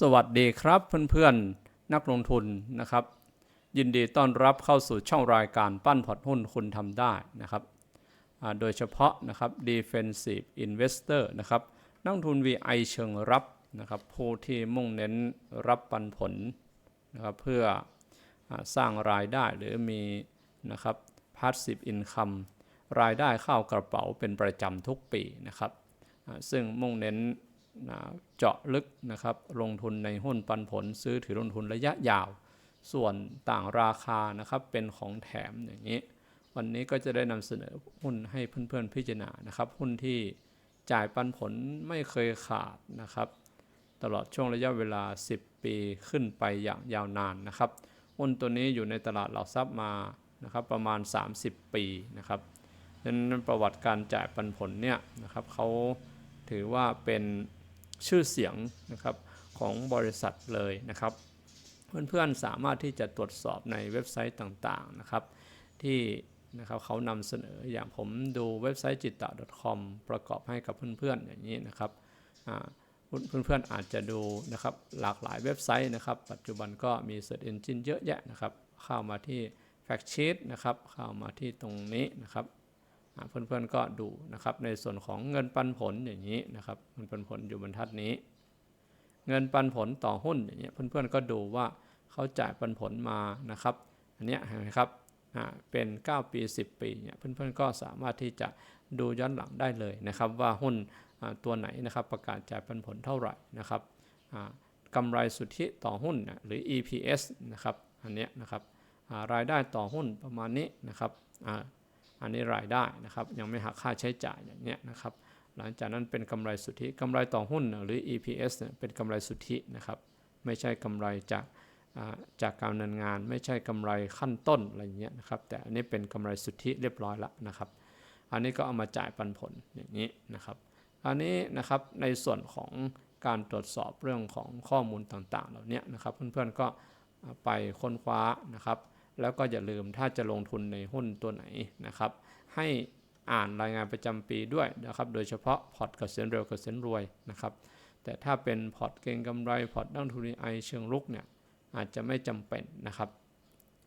สวัสดีครับเพื่อนๆ นักลงทุนนะครับ ยินดีต้อนรับเข้าสู่ช่องรายการปั้นพอร์ตหุ้นคุณทำได้นะครับโดยเฉพาะนะครับ defensive investor นะครับนักทุน VI เชิงรับนะครับผู้ที่มุ่งเน้นรับปันผลนะครับเพื่ออสร้างรายได้หรือมีนะครับ passive income รายได้เข้ากระเป๋าเป็นประจำทุกปีนะครับซึ่งมุ่งเน้น นะเจาะลึกนะครับ ลงทุนในหุ้นปันผลซื้อถือลงทุนระยะยาว ส่วนต่างราคานะครับเป็นของแถมอย่างนี้ วันนี้ก็จะได้นำเสนอหุ้นให้เพื่อนๆพิจารณานะครับ หุ้นที่จ่ายปันผลไม่เคยขาดนะครับ ตลอดช่วงระยะเวลา 10 ปีขึ้นไปอย่างยาวนานนะครับ หุ้นตัวนี้อยู่ในตลาดหลักทรัพย์มานะครับประมาณ 30 ปีนะครับดังนั้นประวัติการจ่ายปันผลเนี่ยนะครับเขาถือว่าเป็น ชื่อเสียงนะครับของบริษัทเลยนะครับ เพื่อนๆสามารถที่จะตรวจสอบในเว็บไซต์ต่างๆนะครับที่นะครับเขานำเสนออย่างผมดูเว็บไซต์จิตตะ .com ประกอบให้กับเพื่อนๆอย่างนี้นะครับเพื่อนๆอาจจะดูนะครับหลากหลายเว็บไซต์นะครับ ปัจจุบันก็มี Search Engine เยอะแยะนะครับ เข้ามาที่ Fact Sheet นะครับ เข้ามาที่ตรงนี้นะครับ เพื่อนๆก็ดูนะครับในส่วนของเงินปันผลอย่างนี้นะครับเงินปันผลอยู่บรรทัดนี้ เงินปันผลต่อหุ้นอย่างเงี้ยเพื่อนๆก็ดูว่าเขาจ่ายปันผลมานะครับอันเนี้ยเห็นไหมครับอ่าเป็น 9 ปี 10 ปีเนี่ยเพื่อนๆก็สามารถที่จะดูย้อนหลังได้เลยนะครับ ว่าหุ้นตัวไหนนะครับประกาศจ่ายปันผลเท่าไหร่นะครับอ่ากำไรสุทธิต่อหุ้นหรือ EPS นะครับอันเนี้ยนะครับอ่ารายได้ต่อหุ้นประมาณนี้นะครับ อันนี้รายได้นะครับ ยังไม่หักค่าใช้จ่ายอย่างเนี้ยนะครับ หลังจากนั้นเป็นกำไรสุทธิกำไรต่อหุ้นหรือ EPS เนี่ยเป็นกำไรสุทธินะครับ ไม่ใช่กำไรจากจากการดำเนินงานไม่ใช่กำไรขั้นต้นอะไรเงี้ยนะครับ แต่อันนี้เป็นกำไรสุทธิเรียบร้อยแล้วนะครับ อันนี้ก็เอามาจ่ายปันผลอย่างนี้นะครับ อันนี้นะครับในส่วนของการตรวจสอบเรื่องของข้อมูลต่างๆ เหล่านี้นะครับ เพื่อนๆก็ไปค้นคว้านะครับ แล้วก็อย่าลืมถ้าจะลงทุนในหุ้นตัวไหนนะครับ ให้อ่านรายงานประจำปีด้วยนะครับ โดยเฉพาะพอร์ตเกษียณเร็วเกษียณรวยนะครับ แต่ถ้าเป็นพอร์ตเก็งกำไรพอร์ตนักทุนไอเชิงลุกเนี่ยอาจจะไม่จำเป็นนะครับ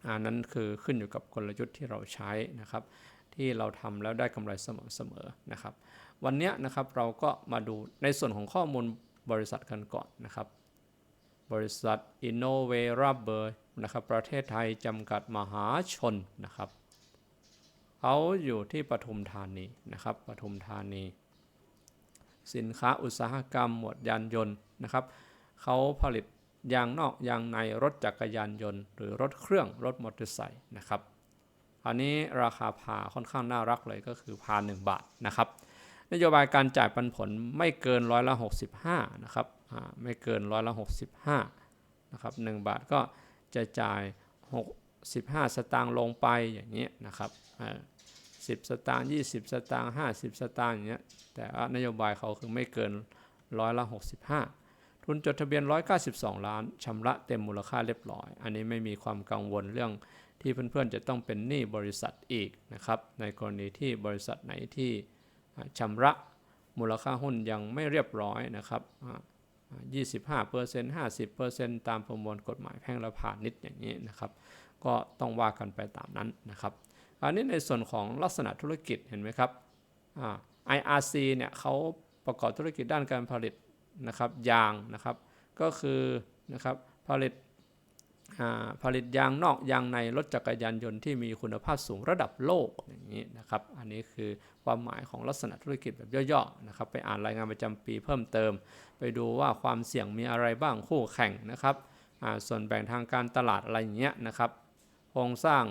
อันนั้นคือขึ้นอยู่กับกลยุทธ์ที่เราใช้นะครับ ที่เราทำแล้วได้กำไรเสมอๆนะครับ วันนี้นะครับเราก็มาดูในส่วนของข้อมูลบริษัทกันก่อนนะครับ บริษัท Innov Rubber นะครับประเทศไทยจำกัดมหาชนนะครับเขาอยู่ที่ปทุมธานีนะครับปทุมธานี สินค้าอุตสาหกรรมหมวดยานยนต์นะครับเขาผลิตยางนอกยางในรถจักรยานยนต์ หรือรถเครื่องรถมอเตอร์ไซค์นะครับอันนี้ราคาพาค่อนข้างน่ารักเลยก็คือพา1บาทนะครับนโยบายการจ่ายปันผลไม่เกินร้อยละ65นะครับ ไม่เกินร้อยละ65นะครับ1บาทก็จะจ่าย 65 สตางค์ลงไปอย่างนี้นะครับ10 สตางค์20 สตางค์50 สตางค์อย่างเงี้ยแต่ว่านโยบายเขาคือไม่เกินร้อยละ65 ทุนจดทะเบียน 192 ล้านชำระเต็มมูลค่าเรียบร้อย อันนี้ไม่มีความกังวลเรื่องที่เพื่อนๆจะต้องเป็นหนี้บริษัทอีกนะครับในกรณีที่บริษัทไหนที่ชำระมูลค่าหุ้นยังไม่เรียบร้อยนะครับ 25% 50%ตามประมวลกฎหมายแพ่งและพาณิชย์อย่างนี้นะครับ ก็ต้องว่ากันไปตามนั้นนะครับอันนี้ในส่วนของลักษณะธุรกิจเห็นไหมครับอ่า IRC เนี่ยเขาประกอบธุรกิจด้านการผลิตนะครับยางนะครับ ก็คือนะครับผลิต ผลิตยางนอกยางในรถจักรยานยนต์ที่มีคุณภาพสูงระดับโลกอย่างนี้นะครับ อันนี้คือความหมายของลักษณะธุรกิจแบบย่อๆนะครับ ไปอ่านรายงานประจำปีเพิ่มเติม ไปดูว่าความเสี่ยงมีอะไรบ้างคู่แข่งนะครับส่วนแบ่งทางการตลาดอะไรอย่างเงี้ยนะครับ โครงสร้าง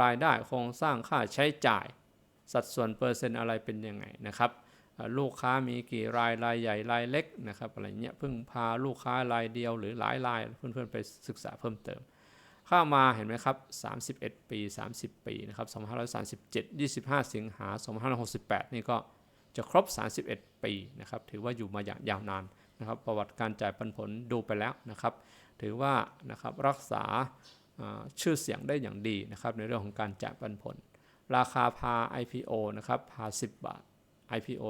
รายได้โครงสร้างค่าใช้จ่าย สัดส่วนเปอร์เซ็นต์อะไรเป็นยังไงนะครับ ลูกค้ามีกี่รายรายใหญ่รายเล็กนะครับอะไรเงี้ยพึ่งพาลูกค้ารายเดียวหรือหลายรายเพื่อนๆไปศึกษาเพิ่มเติม เข้ามาเห็นไหมครับ 31 ปี 30 ปีนะครับ2537 25 สิงหา2568 นี่ก็จะครบ 31 ปีนะครับถือว่าอยู่มาอย่างยาวนานนะครับประวัติการจ่ายปันผลดูไปแล้วนะครับ ถือว่านะครับรักษาอ่าชื่อเสียงได้อย่างดีนะครับในเรื่องของการจ่ายปันผล ราคาพา IPO นะครับพา 10 บาท IPO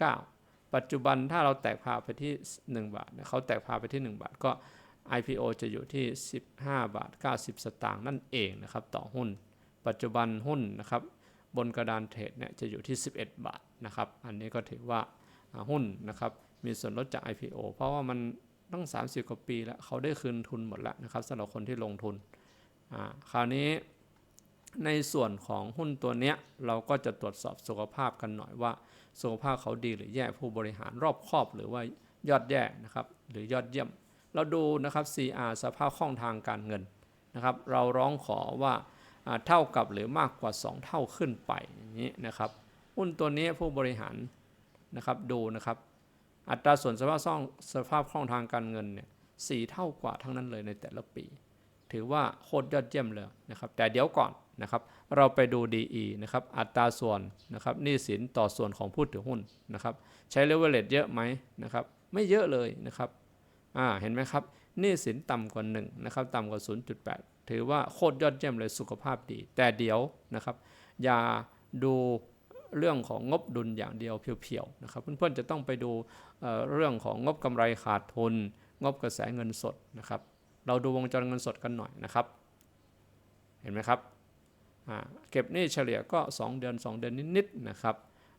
159 ปัจจุบันถ้าเราแตกพาไปที่ 1 บาทเนี่ยเขาแตกพาไปที่ 1 บาทก็ IPO จะอยู่ที่ 15 บาท 90 สตางค์นั่นเองนะครับต่อหุ้น ปัจจุบันหุ้นนะครับบนกระดานเทรดเนี่ยจะอยู่ที่ 11 บาทนะครับอันนี้ก็ถือว่าหุ้นนะครับมีส่วนลดจาก IPO เพราะว่ามันตั้ง 30 กว่าปีแล้วเขาได้คืนทุนหมดแล้วนะครับสำหรับคนที่ลงทุนคราวนี้ ในส่วนของหุ้นตัวเนี้ยเราก็จะตรวจสอบสุขภาพกันหน่อยว่า สุขภาพเขาดีหรือแย่ผู้บริหารรอบครอบหรือว่ายอดแย่นะครับหรือยอดเยี่ยม เราดูนะครับ CR สภาพคล่องทางการเงินนะครับ เราร้องขอว่าเท่ากับหรือมากกว่า 2 เท่าขึ้นไปอย่างนี้นะครับหุ้นตัวนี้ผู้บริหารนะครับดูนะครับอัตราส่วนสภาพคล่องสภาพคล่องทางการเงินเนี่ยสเท่ากว่าทั้งนั้นเลยในแต่ละปี ถือว่าโคตรยอดเยี่ยมเลยนะครับแต่เดี๋ยวก่อน นะครับ เราไปดู DE นะครับ อัตราส่วนนะครับหนี้สินต่อส่วนของผู้ถือหุ้นนะครับ ใช้เลเวลเลตเยอะไหมนะครับ ไม่เยอะเลยนะครับ อ่า เห็นไหมครับ หนี้สินต่ำกว่า1นะครับ ต่ำกว่า 0.8 ถือว่าโคตรยอดเยี่ยมเลยสุขภาพดี แต่เดี๋ยวนะครับ อย่าดูเรื่องของงบดุลอย่างเดียวเพียวๆนะครับ เพื่อนๆจะต้องไปดูเเรื่องของงบกำไรขาดทุน งบกระแสเงินสดนะครับ เราดูวงจรเงินสดกันหน่อยนะครับ เห็นไหมครับ เก็บหนี้เฉลี่ยก็ 2 เดือน 2 เดือนนิดๆนะครับ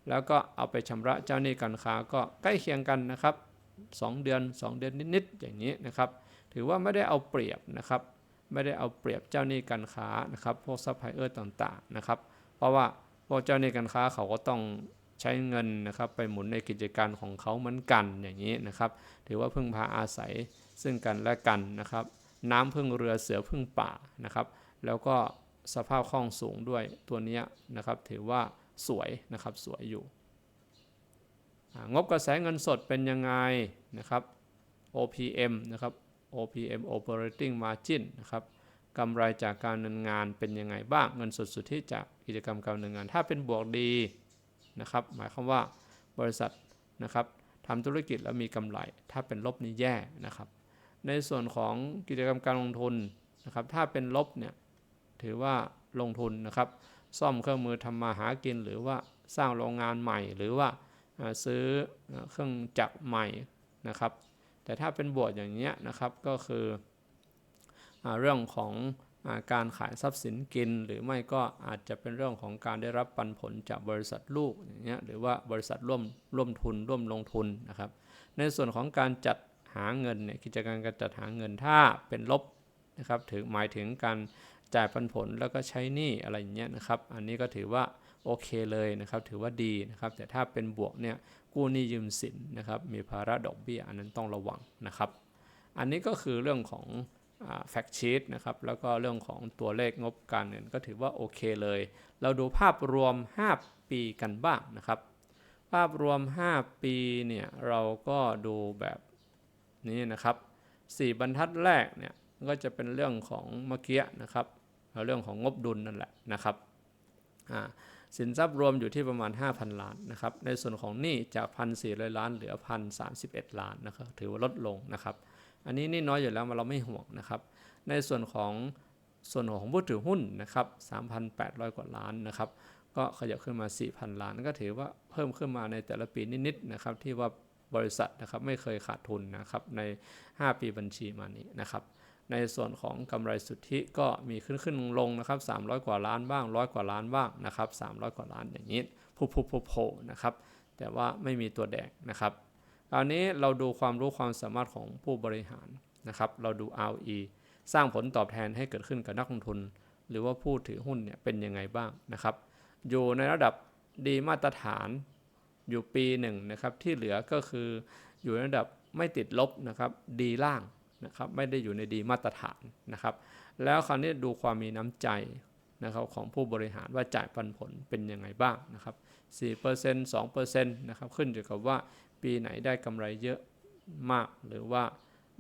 แล้วก็เอาไปชำระเจ้าหนี้การค้าก็ใกล้เคียงกันนะครับ 2 เดือน 2 เดือนนิดๆอย่างนี้นะครับ ถือว่าไม่ได้เอาเปรียบนะครับ ไม่ได้เอาเปรียบเจ้าหนี้การค้านะครับ พวกซัพพลายเออร์ต่างๆนะครับ เพราะว่าพวกเจ้าหนี้การค้าเขาก็ต้องใช้เงินนะครับไปหมุนในกิจการของเขาเหมือนกันอย่างนี้นะครับ ถือว่าพึ่งพาอาศัยซึ่งกันและกันนะครับ น้ำพึ่งเรือเสือพึ่งป่านะครับ แล้วก็ สภาพคล่องสูงด้วยตัวนี้นะครับถือว่าสวยนะครับสวยอยู่ งบกระแสเงินสดเป็นยังไงนะครับ OPM นะครับ OPM Operating Margin นะครับกำไรจากการดำเนินงานเป็นยังไงบ้างเงินสดสุทธิจากกิจกรรมการดำเนินงาน ถ้าเป็นบวกดีนะครับ หมายความว่าบริษัทนะครับทำธุรกิจแล้วมีกำไร ถ้าเป็นลบนี่แย่นะครับ ในส่วนของกิจกรรมการลงทุนนะครับ ถ้าเป็นลบเนี่ย ถือว่าลงทุนนะครับ ซ่อมเครื่องมือทำมาหากิน หรือว่าสร้างโรงงานใหม่ หรือว่าซื้อเครื่องจักรใหม่นะครับ แต่ถ้าเป็นบวกอย่างเงี้ยนะครับก็คือเรื่องของการขายทรัพย์สินกิน หรือไม่ก็อาจจะเป็นเรื่องของการได้รับปันผลจากบริษัทลูกอย่างเงี้ยหรือว่าบริษัทร่วมร่วมทุนร่วมลงทุนนะครับ ในส่วนของการจัดหาเงินเนี่ยกิจการการจัดหาเงินถ้าเป็นลบนะครับถึงหมายถึงการ จ่ายปันผลแล้วก็ใช้หนี้อะไรอย่างเงี้ยนะครับ อันนี้ก็ถือว่าโอเคเลยนะครับ ถือว่าดีนะครับ แต่ถ้าเป็นบวกเนี่ยกู้หนี้ยืมสินนะครับ มีภาระดอกเบี้ยอันนั้นต้องระวังนะครับ อันนี้ก็คือเรื่องของแฟกชีตนะครับ แล้วก็เรื่องของตัวเลขงบการเงินก็ถือว่าโอเคเลย เราดูภาพรวม 5 ปีกันบ้างนะครับ ภาพรวม 5 ปีเนี่ยเราก็ดูแบบนี้นะครับ 4 บรรทัดแรกเนี่ยก็จะเป็นเรื่องของเมื่อกี้นะครับ เรื่องของงบดุลนั่นแหละนะครับสินทรัพย์รวมอยู่ที่ประมาณ 5,000 ล้านนะครับ ในส่วนของหนี้จาก1,400 ล้านเหลือ 1,031 ล้านนะครับ ถือว่าลดลงนะครับ อันนี้นี่น้อยอยู่แล้วเราไม่ห่วงนะครับ ในส่วนของส่วนของผู้ถือหุ้นนะครับ 3,800 กว่าล้านนะครับ ก็ขยับขึ้นมา 4,000 ล้าน ก็ถือว่าเพิ่มขึ้นมาในแต่ละปีนิดๆนะครับ ที่ว่าบริษัทนะครับไม่เคยขาดทุนนะครับใน 5 ปีบัญชีมานี้นะครับ ในส่วนของกำไรสุทธิก็มีขึ้นขึ้นลงนะครับ300 กว่าล้านบ้างร้อยกว่าล้านบ้างนะครับ300 กว่าล้านอย่างนี้พุบพุบโผล่นะครับแต่ว่าไม่มีตัวแดงนะครับคราวนี้เราดูความรู้ความสามารถของผู้บริหารนะครับ เราดู ROE สร้างผลตอบแทนให้เกิดขึ้นกับนักลงทุน หรือว่าผู้ถือหุ้นเนี่ยเป็นยังไงบ้างนะครับ อยู่ในระดับดีมาตรฐานอยู่ปีหนึ่งนะครับที่เหลือก็คืออยู่ในระดับไม่ติดลบนะครับดีล่าง นะครับไม่ได้อยู่ในดีมาตรฐานนะครับ แล้วคราวนี้ดูความมีน้ำใจนะครับของผู้บริหารว่าจ่ายปันผลเป็นยังไงบ้างนะครับ4% 2%นะครับขึ้นอยู่กับว่าปีไหนได้กำไรเยอะมากหรือว่า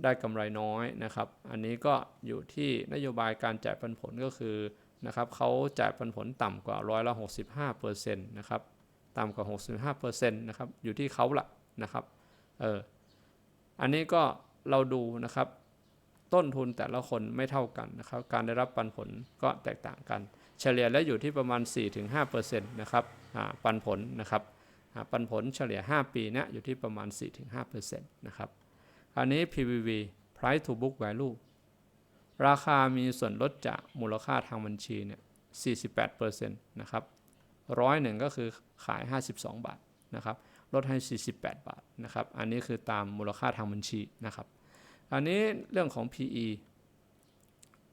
ได้กำไรน้อยนะครับ อันนี้ก็อยู่ที่นโยบายการจ่ายปันผลก็คือนะครับเขาจ่ายปันผลต่ำกว่าร้อยละ65%นะครับต่ำกว่า 65%นะครับอยู่ที่เขาละนะครับเอออันนี้ก็ เราดูนะครับ ต้นทุนแต่ละคนไม่เท่ากันนะครับ การได้รับปันผลก็แตกต่างกัน เฉลี่ยแล้วอยู่ที่ประมาณ 4-5%นะครับปันผลนะครับปันผลเฉลี่ย 5 ปีเนี่ยอยู่ที่ประมาณ 4-5%นะครับคราวนี้ PVV price to book value ราคามีส่วนลดจากมูลค่าทางบัญชีเนี่ย 48%นะครับร้อยหนึ่งก็คือขาย 52 บาทนะครับ ลดให้ 48 บาทนะครับ อันนี้คือตามมูลค่าทางบัญชีนะครับ อันนี้เรื่องของ PE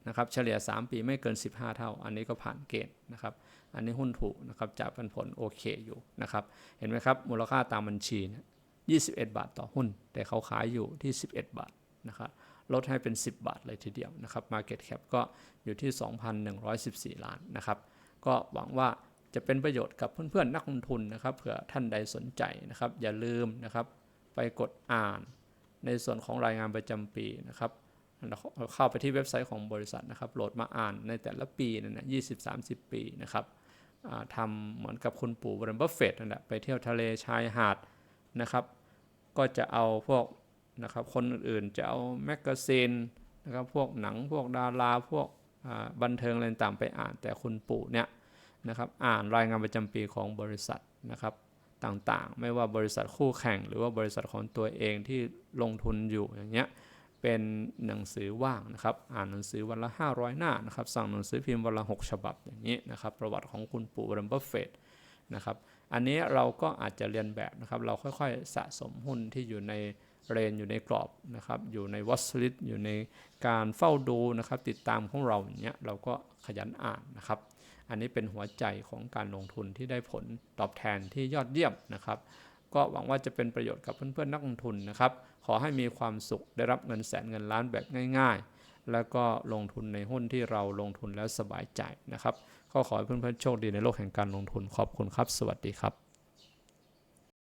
นะครับ เฉลี่ย 3 ปีไม่เกิน 15 เท่า อันนี้ก็ผ่านเกณฑ์นะครับ อันนี้หุ้นถูกนะครับจากปันผลโอเคอยู่นะครับ เห็นไหมครับ มูลค่าตามบัญชี21 บาทต่อหุ้น แต่เขาขายอยู่ที่ 11 บาทนะครับ ลดให้เป็น 10 บาทเลยทีเดียวนะครับ Market Cap ก็อยู่ที่ 2,114 ล้านนะครับ ก็หวังว่า จะเป็นประโยชน์กับเพื่อนๆนักลงทุนนะครับเผื่อท่านใดสนใจนะครับ อย่าลืมนะครับไปกดอ่านในส่วนของรายงานประจำปีนะครับเข้าไปที่เว็บไซต์ของบริษัทนะครับโหลดมาอ่านในแต่ละปีนั่นนะ20-30ปีนะครับทำเหมือนกับคุณปู่บรนบัฟเฟตนั่นแหละไปเที่ยวทะเลชายหาดนะครับ ก็จะเอาพวกนะครับคนอื่นๆจะเอาแมกกาซีนนะครับพวกหนังพวกดาราพวกบันเทิงอะไรต่างไปอ่าน แต่คุณปู่เนี่ย นะครับอ่านรายงานประจำปีของบริษัทนะครับต่างๆ ไม่ว่าบริษัทคู่แข่ง หรือว่าบริษัทของตัวเองที่ลงทุนอยู่อย่างเงี้ยเป็นหนังสือว่างนะครับอ่านหนังสือวันละ 500 หน้านะครับสั่งหนังสือพิมพ์วันละ 6 ฉบับอย่างนี้นะครับประวัติของคุณปู่บรมบัฟเฟตนะครับอันนี้เราก็อาจจะเรียนแบบนะครับเราค่อยๆสะสมหุ้นที่อยู่ใน เรนอยู่ในกรอบนะครับ อยู่ในวัสลิตอยู่ในการเฝ้าดูนะครับ ติดตามของเราอย่างเงี้ยเราก็ขยันอ่านนะครับ อันนี้เป็นหัวใจของการลงทุนที่ได้ผลตอบแทนที่ยอดเยี่ยมนะครับ ก็หวังว่าจะเป็นประโยชน์กับเพื่อนๆนักลงทุนนะครับ ขอให้มีความสุขได้รับเงินแสนเงินล้านแบบง่าย ๆ แล้วก็ลงทุนในหุ้นที่เราลงทุนแล้วสบายใจนะครับก็ขอให้เพื่อนๆโชคดีในโลกแห่งการลงทุนขอบคุณครับ สวัสดีครับ